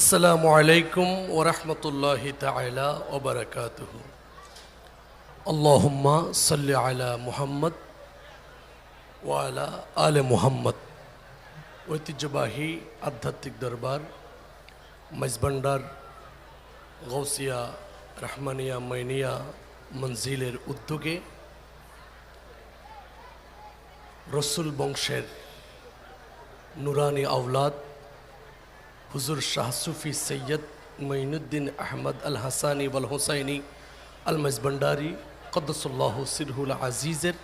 আসসালামু আলাইকুম ওরহমতুল্লাহ তালা ওবরাকাতুহ আল্লাহুম্মা সাল্লি আলা মুহাম্মদ ওয়ালা আলে মুহাম্মদ। ঐতিহ্যবাহী আধ্যাত্মিক দরবার মাইজবান্ডার গৌসিয়া রহমানিয়া, মাইনিয়া মঞ্জিলের উদ্যোগে রসুল বংশের নুরানি আওলাদ হুজুর শাহ সুফি সৈয়দ মঈনুদ্দিন আহমদ আল হাসানি ওয়াল হোসাইনি আল মজবন্ডারি কদ্দসুল্লাহ সিরহুল আজিজের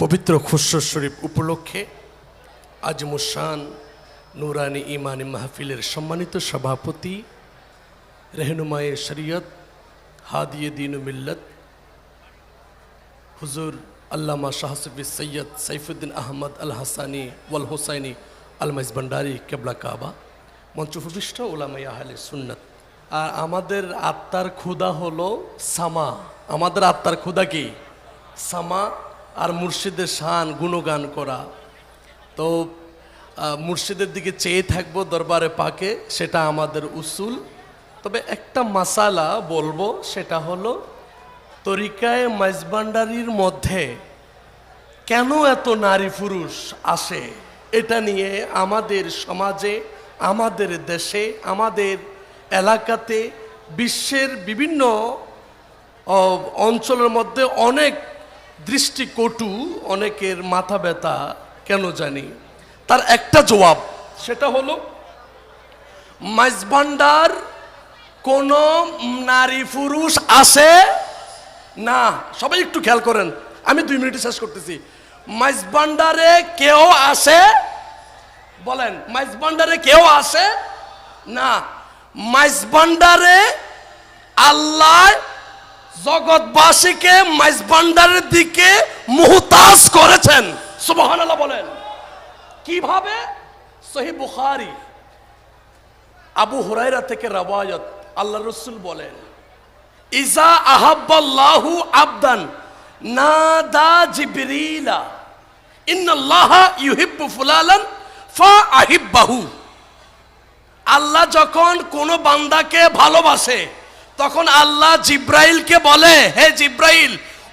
পবিত্র খুশর শরীফ উপলক্ষে আজ মুসান নুরানি ইমানি মাহফিলের সম্মানিত সভাপতি, রেহনুমায়ে শরিয়ত, হাদিয়ে দিন মিল্লত, হুজুর আল্লামা শাহসুফি সৈয়দ সাইফুদ্দিন আহমদ আল হাসানি ওয়াল হোসাইনি আল মজবন্ডারি কেবলা কাবা। মঞ্চভূমিষ্ঠ ওলামাই আহলে সুন্নত। আর আমাদের আত্মার ক্ষুদা হলো সামা। আমাদের আত্মার ক্ষুদা কি? সামা আর মুর্শিদের শান, গুণগান করা। তো মুর্শিদের দিকে চেয়ে থাকব দরবারে পাকে, সেটা আমাদের উসুল। তবে একটা মাসালা বলব, সেটা হলো, তরিকায় মাইজবান্ডারির মধ্যে কেন এত নারী পুরুষ আসে? এটা নিয়ে আমাদের সমাজে আমাদের দেশে, আমাদের এলাকাতে, বিশ্বের বিভিন্ন অঞ্চলের মধ্যে অনেক দৃষ্টিকটু, অনেকের মাথা ব্যথা, কেন জানি? তার একটা জবাব, সেটা হলো, মাইজবান্ডার কোন নারী পুরুষ আছে? না, সবাই একটু খেয়াল করেন, আমি দুই মিনিটে শেষ করতেছি। মাইজবান্ডারে কেউ আসে বলেন মাইজবান্ডারে কেউ আসে না। মাইজবান্ডারে আল্লাহ জগৎবাসীকে মাইজবান্ডারের দিকে মুহতাজ করেছেন। সুবহানাল্লাহ বলেন। কীভাবে? সহি বুখারী। আবু হুরাইরা থেকে রবায়ত আল্লাহ রসুল বলেন, ইজা আহাব্বাল্লাহু আবদান নাদা জিবরিলা, ইন্নাল্লাহ ইউহিব্বু ফুলালান আহিব্বাহু আল্লাহ যখন কোন বান্দাকে ভালোবাসে, তখন আল্লাহ জিব্রাইলকে বলে, হে জিব্রাইল,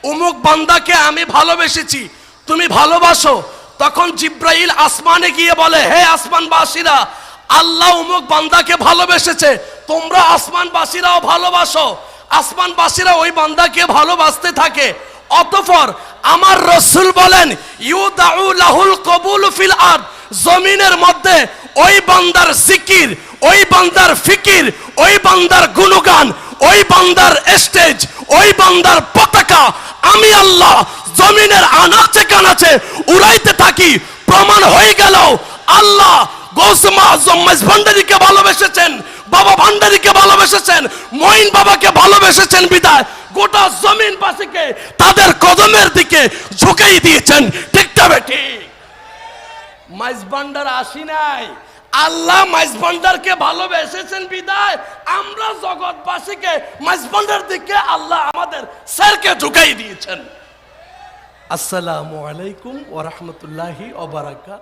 অমুক বান্দাকে আমি ভালোবেসেছি, তুমি ভালোবাসো? তখন জিব্রাইল আসমানে গিয়ে বলে, হে আসমানবাসীরা, আল্লাহ অমুক বান্দাকে ভালোবেসেছে, তোমরা আসমানবাসীরাও ভালোবাসো। আসমানবাসীরা ওই বান্দাকে ভালোবাসতে থাকে। অতঃপর আমার রসুল বলেন, ইউদাউ লাহুল কবুল ফিল আরদ। জমিনের মধ্যে ওই বান্দার জিকির, ওই বান্দার ফিকির, ওই বান্দার গুণগান, ওই বান্দার স্টেজ, ওই বান্দার পতাকা, আমি আল্লাহ জমিনের আনাচে কানাচে উড়াইতে থাকি। প্রমাণ হয়ে গেল, আল্লাহ গৌসমা আজম্মাইজ ভান্ডারীকে ভালোবেসেছেন, বাবা ভান্ডারীকে ভালোবেসেছেন, মঈন বাবাকে ভালোবেসেছেন বিদায়। গোটা জমিন জমিনবাসীকে তাদের কদমের দিকে ঝুঁকেই দিয়েছেন। ঠিকটা ঠিক। মাইজবান্ডার আসি নাই। আল্লাহ মাইজবান্ডারকে ভালোবেসেছেন বিদায়। আমরা জগৎবাসীকে মাইজবান্ডার দিকে আল্লাহ আমাদের স্যারকে ঢুকাই দিয়েছেন। আসসালামু আলাইকুম ওরহমতুল্লাহি ওবারাকাত